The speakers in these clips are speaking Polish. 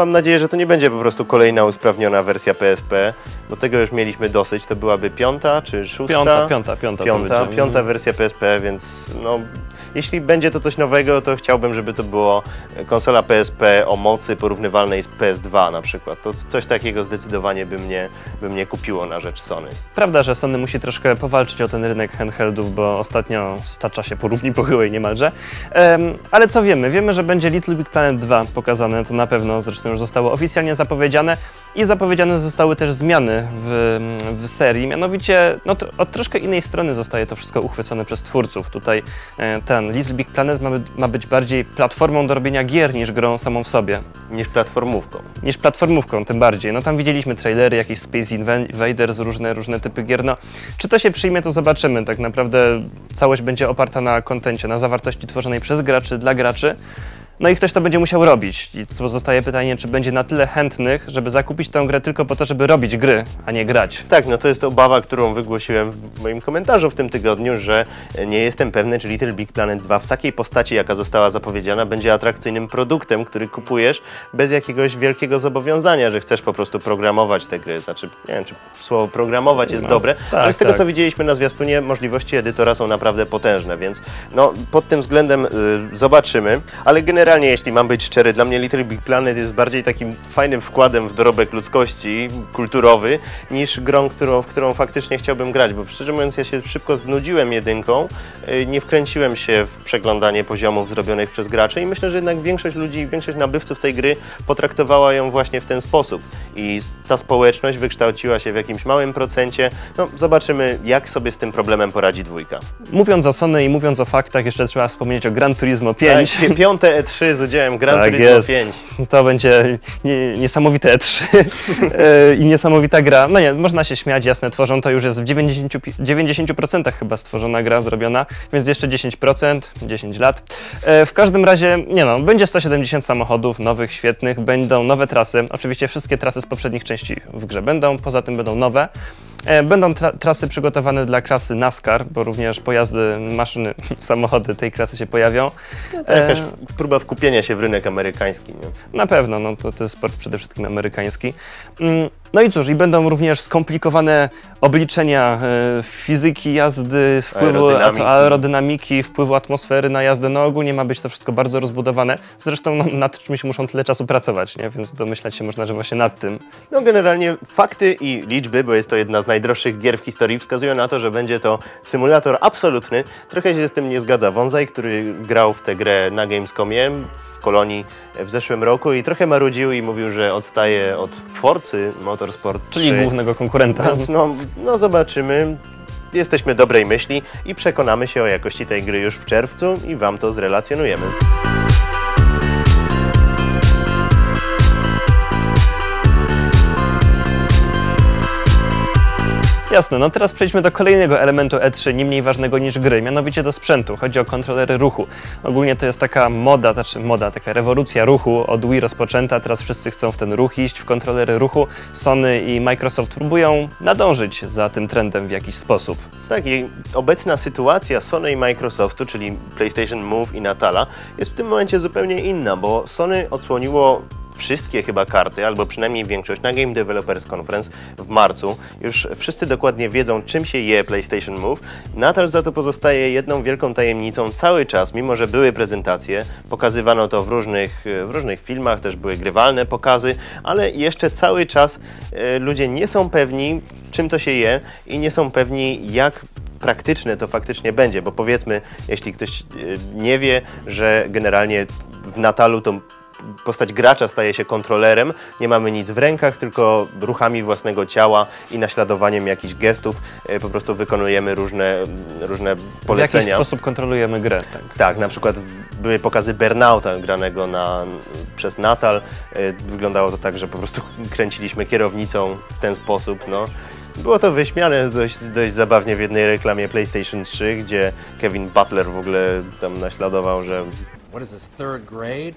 Mam nadzieję, że to nie będzie po prostu kolejna usprawniona wersja PSP, bo tego już mieliśmy dosyć. To byłaby piąta czy szósta? Piąta, piąta, piąta. Piąta, piąta wersja PSP, więc no, jeśli będzie to coś nowego, to chciałbym, żeby to było konsola PSP o mocy porównywalnej z PS2 na przykład. To coś takiego zdecydowanie by mnie, by mnie kupiło na rzecz Sony. Prawda, że Sony musi troszkę powalczyć o ten rynek handheldów, bo ostatnio stacza się po równi pochyłej niemalże. Em, ale co wiemy? Wiemy, że będzie Little Big Planet 2 pokazane, to na pewno, zresztą już zostało oficjalnie zapowiedziane i zapowiedziane zostały też zmiany w, w serii, mianowicie no, to, od troszkę innej strony zostaje to wszystko uchwycone przez twórców. Tutaj e, ten Little Big Planet ma, by- ma być bardziej platformą do robienia gier niż grą samą w sobie. Niż platformówką. niż platformówką tym bardziej. No tam widzieliśmy trailery, jakieś Space Invaders, różne, różne typy gier. No, czy to się przyjmie, to zobaczymy. Tak naprawdę całość będzie oparta na kontencie, na zawartości tworzonej przez graczy, dla graczy. No i ktoś to będzie musiał robić. I pozostaje pytanie, czy będzie na tyle chętnych, żeby zakupić tę grę tylko po to, żeby robić gry, a nie grać. Tak, no to jest obawa, którą wygłosiłem w moim komentarzu w tym tygodniu, że nie jestem pewny, czy Little Big Planet 2 w takiej postaci, jaka została zapowiedziana, będzie atrakcyjnym produktem, który kupujesz bez jakiegoś wielkiego zobowiązania, że chcesz po prostu programować te gry. Znaczy, nie wiem, czy słowo programować jest No, dobre, tak, ale z tego, tak. co widzieliśmy na zwiastunie, możliwości edytora są naprawdę potężne, więc no, pod tym względem y, zobaczymy. Ale generalnie, jeśli mam być szczery, dla mnie Little Big Planet jest bardziej takim fajnym wkładem w dorobek ludzkości, kulturowy, niż grą, którą, w którą faktycznie chciałbym grać, bo szczerze mówiąc, ja się szybko znudziłem jedynką, y, nie wkręciłem się w przeglądanie poziomów zrobionych przez graczy i myślę, że jednak większość ludzi, większość nabywców tej gry potraktowała ją właśnie w ten sposób. I ta społeczność wykształciła się w jakimś małym procencie. No, zobaczymy, jak sobie z tym problemem poradzi dwójka. Mówiąc o Sony i mówiąc o faktach, jeszcze trzeba wspomnieć o Gran Turismo 5. Tak, piąte E3 z udziałem Gran Tak Turismo jest. 5. To będzie nie, niesamowite E3 E, i niesamowita gra. No nie, można się śmiać, jasne, tworzą to już jest w 90, pi- 90% chyba stworzona gra zrobiona, więc jeszcze 10%, 10 lat. E, W każdym razie, nie no, będzie 170 samochodów nowych, świetnych, będą nowe trasy. Oczywiście wszystkie trasy z poprzednich części w grze będą, poza tym będą nowe. E, Będą tra- trasy przygotowane dla klasy NASCAR, bo również pojazdy, maszyny, samochody tej klasy się pojawią. To jakaś próba wkupienia się w rynek amerykański. Nie? Na pewno, no to, to jest sport przede wszystkim amerykański. No i cóż, i będą również skomplikowane obliczenia e, fizyki jazdy, wpływu Aerodynamiki. aerodynamiki. wpływu atmosfery na jazdę. No ogólnie ma być to wszystko bardzo rozbudowane. Zresztą no, nad czymś muszą tyle czasu pracować, nie? więc domyślać się można, że właśnie nad tym. No generalnie fakty i liczby, bo jest to jedna z najdroższych gier w historii, wskazują na to, że będzie to symulator absolutny. Trochę się z tym nie zgadza Wązaj, który grał w tę grę na Gamescomie w Kolonii w zeszłym roku i trochę marudził i mówił, że odstaje od Forcy Motorsport 3. Czyli głównego konkurenta. Więc no, no zobaczymy. Jesteśmy dobrej myśli i przekonamy się o jakości tej gry już w czerwcu i Wam to zrelacjonujemy. Jasne, no teraz przejdźmy do kolejnego elementu E3, nie mniej ważnego niż gry, mianowicie do sprzętu. Chodzi o kontrolery ruchu. Ogólnie to jest taka moda, znaczy moda, taka rewolucja ruchu od Wii rozpoczęta, teraz wszyscy chcą w ten ruch iść, w kontrolery ruchu. Sony i Microsoft próbują nadążyć za tym trendem w jakiś sposób. Tak, i obecna sytuacja Sony i Microsoftu, czyli PlayStation Move i Natala, jest w tym momencie zupełnie inna, bo Sony odsłoniło wszystkie chyba karty, albo przynajmniej większość, na Game Developers Conference w marcu. Już wszyscy dokładnie wiedzą, czym się je PlayStation Move. Natal za to pozostaje jedną wielką tajemnicą cały czas, mimo że były prezentacje, pokazywano to w różnych, w różnych filmach, też były grywalne pokazy, ale jeszcze cały czas e, ludzie nie są pewni, czym to się je i nie są pewni, jak praktyczne to faktycznie będzie, bo powiedzmy, jeśli ktoś e, nie wie, że generalnie w Natalu to postać gracza staje się kontrolerem, nie mamy nic w rękach, tylko ruchami własnego ciała i naśladowaniem jakichś gestów e, po prostu wykonujemy różne, różne W jakiś polecenia. sposób kontrolujemy grę. Tak. Tak, na przykład były pokazy Burnouta granego na, przez Natal. E, Wyglądało to tak, że po prostu kręciliśmy kierownicą w ten sposób. No. Było to wyśmiane dość, dość zabawnie w jednej reklamie PlayStation 3, gdzie Kevin Butler w ogóle tam naśladował, że What is this, third grade?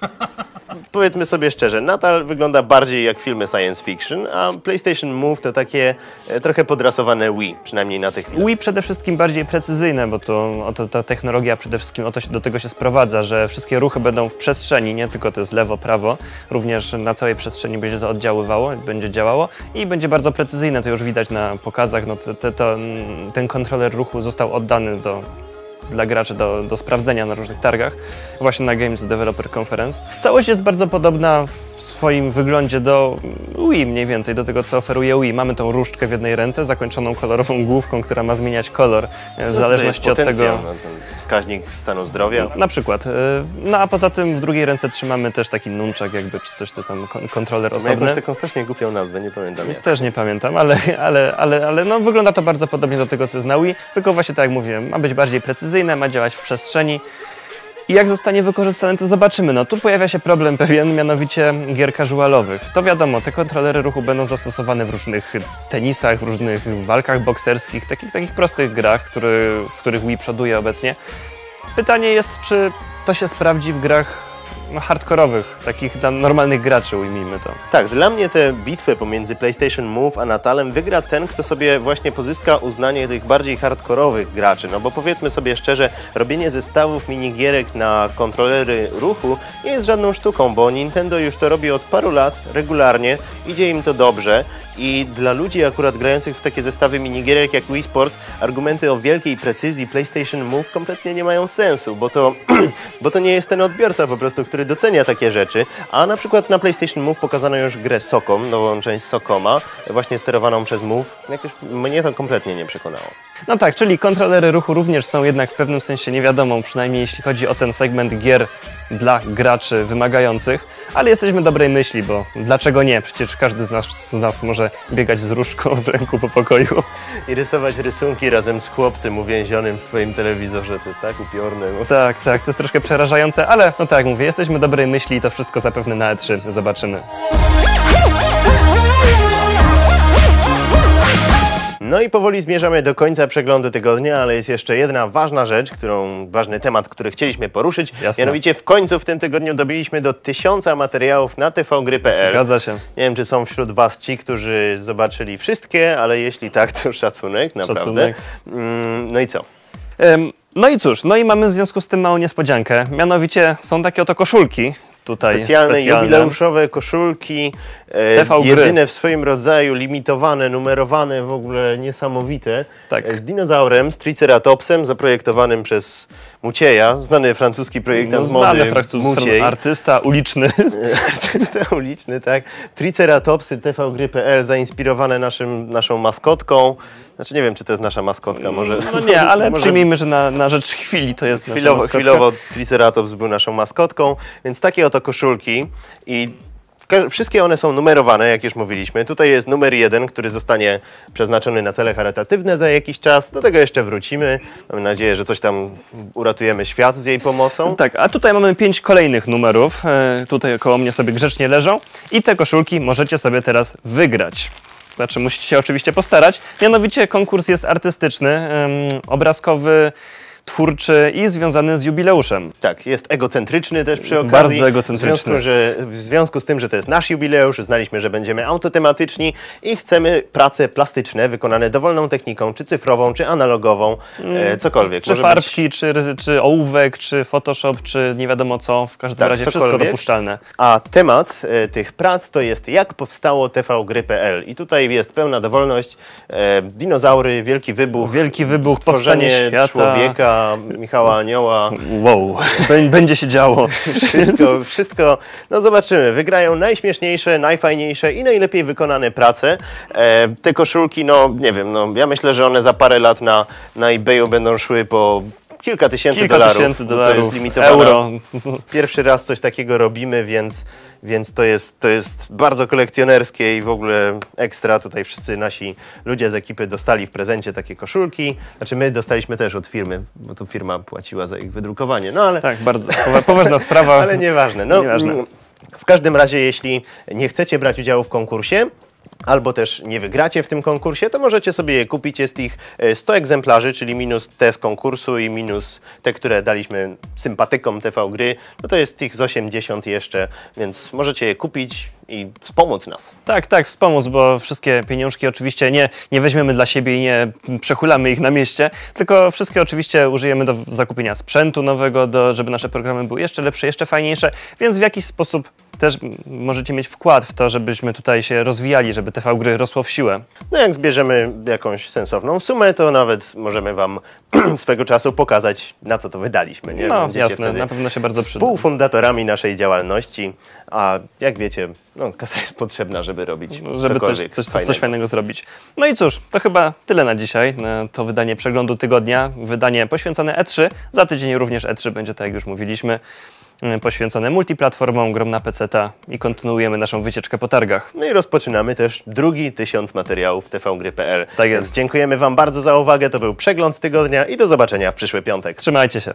powiedzmy sobie szczerze, Natal wygląda bardziej jak filmy science fiction, a PlayStation Move to takie e, trochę podrasowane Wii, przynajmniej na tych chwilę. Wii przede wszystkim bardziej precyzyjne, bo to, to ta technologia przede wszystkim o to, się- do tego się sprowadza, że wszystkie ruchy będą w przestrzeni, nie tylko to jest lewo, prawo, również na całej przestrzeni będzie to oddziaływało, będzie działało i będzie bardzo precyzyjne, to już widać na pokazach, no to, mm, ten kontroler ruchu został oddany do, dla graczy do, do sprawdzenia na różnych targach, właśnie na Games Developer Conference. Całość jest bardzo podobna w swoim wyglądzie do Wii mniej więcej, do tego co oferuje Wii. Mamy tą różdżkę w jednej ręce, zakończoną kolorową główką, która ma zmieniać kolor e, w zależności od tego... no, wskaźnik stanu zdrowia. Na przykład. e, No a poza tym w drugiej ręce trzymamy też taki nunczak jakby, czy coś, to tam kon- kontroler Ma jakąś osobny. taką strasznie głupią nazwę, nie pamiętam jak. Też nie pamiętam, ale, ale, ale, ale no, wygląda to bardzo podobnie do tego, co jest na Wii, tylko właśnie tak jak mówiłem, ma być bardziej precyzyjne, ma działać w przestrzeni. I jak zostanie wykorzystane, to zobaczymy. No tu pojawia się problem pewien, mianowicie gier casualowych. To wiadomo, te kontrolery ruchu będą zastosowane w różnych tenisach, w różnych walkach bokserskich, takich, takich prostych grach, który, w których Wii przoduje obecnie. Pytanie jest, czy to się sprawdzi w grach no, hardkorowych, takich dla normalnych graczy, ujmijmy to. Tak, dla mnie tę bitwę pomiędzy PlayStation Move a Natalem wygra ten, kto sobie właśnie pozyska uznanie tych bardziej hardkorowych graczy. No bo powiedzmy sobie szczerze, robienie zestawów minigierek na kontrolery ruchu nie jest żadną sztuką, bo Nintendo już to robi od paru lat regularnie, idzie im to dobrze. I dla ludzi akurat grających w takie zestawy minigierek jak Wii Sports, argumenty o wielkiej precyzji PlayStation Move kompletnie nie mają sensu, bo to, bo to nie jest ten odbiorca po prostu, który docenia takie rzeczy. A na przykład na PlayStation Move pokazano już grę Sokom, nową część Sokoma, właśnie sterowaną przez Move. Jakoś mnie to kompletnie nie przekonało. No tak, czyli kontrolery ruchu również są jednak w pewnym sensie niewiadomą, przynajmniej jeśli chodzi o ten segment gier dla graczy wymagających, ale jesteśmy dobrej myśli, bo dlaczego nie? Przecież każdy z nas, z nas może biegać z różdżką w ręku po pokoju. I rysować rysunki razem z chłopcem uwięzionym w twoim telewizorze, to jest tak upiorne. bo- Tak, tak, to jest troszkę przerażające, ale no tak jak mówię, jesteśmy dobrej myśli i to wszystko zapewne na E3 zobaczymy. No i powoli zmierzamy do końca przeglądu tygodnia, ale jest jeszcze jedna ważna rzecz, którą, ważny temat, który chcieliśmy poruszyć. Jasne. Mianowicie w końcu w tym tygodniu dobiliśmy do tysiąca materiałów na tvgry.pl. Zgadza się. Nie wiem, czy są wśród Was ci, którzy zobaczyli wszystkie, ale jeśli tak, to szacunek, naprawdę. Szacunek. Mm, no i co? No i cóż, no i mamy w związku z tym małą niespodziankę, mianowicie są takie oto koszulki tutaj Specjalne, jubileuszowe koszulki, e, TV gry. jedyne w swoim rodzaju, limitowane, numerowane, w ogóle niesamowite. Tak. E, Z dinozaurem, z Triceratopsem, zaprojektowanym przez Mucieja, znany francuski projektant No, znany mody Muciej. artysta uliczny. Artysta uliczny, tak. Triceratopsy tvgry.pl zainspirowane naszym, naszą maskotką. Znaczy nie wiem, czy to jest nasza maskotka, może... No nie, ale może przyjmijmy, że na, na rzecz chwili to jest nasza Chwilowo, maskotka. chwilowo Triceratops był naszą maskotką, więc takie oto koszulki i wszystkie one są numerowane, jak już mówiliśmy. Tutaj jest numer jeden, który zostanie przeznaczony na cele charytatywne za jakiś czas. Do tego jeszcze wrócimy. Mamy nadzieję, że coś tam uratujemy świat z jej pomocą. Tak, a tutaj mamy pięć kolejnych numerów. E, tutaj koło mnie sobie grzecznie leżą. I te koszulki możecie sobie teraz wygrać. Znaczy, musicie się oczywiście postarać. Mianowicie konkurs jest artystyczny, obrazkowy, twórczy i związany z jubileuszem. Tak, jest egocentryczny też przy okazji. Bardzo egocentryczny. W związku, że, w związku z tym, że to jest nasz jubileusz, znaliśmy, że będziemy autotematyczni i chcemy prace plastyczne wykonane dowolną techniką, czy cyfrową, czy analogową, e, cokolwiek. Czy Może farbki, Być, czy, czy ołówek, czy Photoshop, czy nie wiadomo co. W każdym Tak, razie wszystko cokolwiek. dopuszczalne. a temat e, tych prac to jest jak powstało tvgry.pl i tutaj jest pełna dowolność. E, dinozaury, wielki wybuch, Wielki wybuch, powstanie świata. człowieka, Michała Anioła. Wow, Bę- będzie się działo. Wszystko, wszystko, no zobaczymy. Wygrają najśmieszniejsze, najfajniejsze i najlepiej wykonane prace. E, te koszulki, no nie wiem, no ja myślę, że one za parę lat na, na eBayu będą szły po kilka tysięcy Kilka dolarów. tysięcy bo To dolarów, jest euro. Pierwszy raz coś takiego robimy, więc, więc to, jest, to jest bardzo kolekcjonerskie i w ogóle ekstra. Tutaj wszyscy nasi ludzie z ekipy dostali w prezencie takie koszulki. Znaczy my dostaliśmy też od firmy, bo tu firma płaciła za ich wydrukowanie. No ale Tak, bardzo powa- poważna sprawa. ale nieważne. No, Nieważne. mm, W każdym razie, jeśli nie chcecie brać udziału w konkursie, albo też nie wygracie w tym konkursie, to możecie sobie je kupić. Jest ich e, 100 egzemplarzy, czyli minus te z konkursu i minus te, które daliśmy sympatykom TV Gry. No to jest ich z 80 jeszcze, więc możecie je kupić i wspomóc nas. Tak, tak, wspomóc, bo wszystkie pieniążki oczywiście nie, nie weźmiemy dla siebie i nie przechulamy ich na mieście, tylko wszystkie oczywiście użyjemy do zakupienia sprzętu nowego, do, żeby nasze programy były jeszcze lepsze, jeszcze fajniejsze, więc w jakiś sposób też możecie mieć wkład w to, żebyśmy tutaj się rozwijali, żeby TV Gry rosło w siłę. No jak zbierzemy jakąś sensowną sumę, to nawet możemy Wam swego czasu pokazać, na co to wydaliśmy. Nie? No Będziecie jasne, na pewno się bardzo przyda. współfundatorami naszej działalności, a jak wiecie, no, kasa jest potrzebna, żeby robić żeby coś, coś, coś, fajnego. coś fajnego zrobić. No i cóż, to chyba tyle na dzisiaj. To wydanie przeglądu tygodnia, wydanie poświęcone E3. Za tydzień również E3 będzie, tak jak już mówiliśmy, poświęcone multiplatformom, grom na PC i kontynuujemy naszą wycieczkę po targach. No i rozpoczynamy też drugi tysiąc materiałów tvgry.pl. Tak jest. Więc dziękujemy Wam bardzo za uwagę. To był przegląd tygodnia i do zobaczenia w przyszły piątek. Trzymajcie się.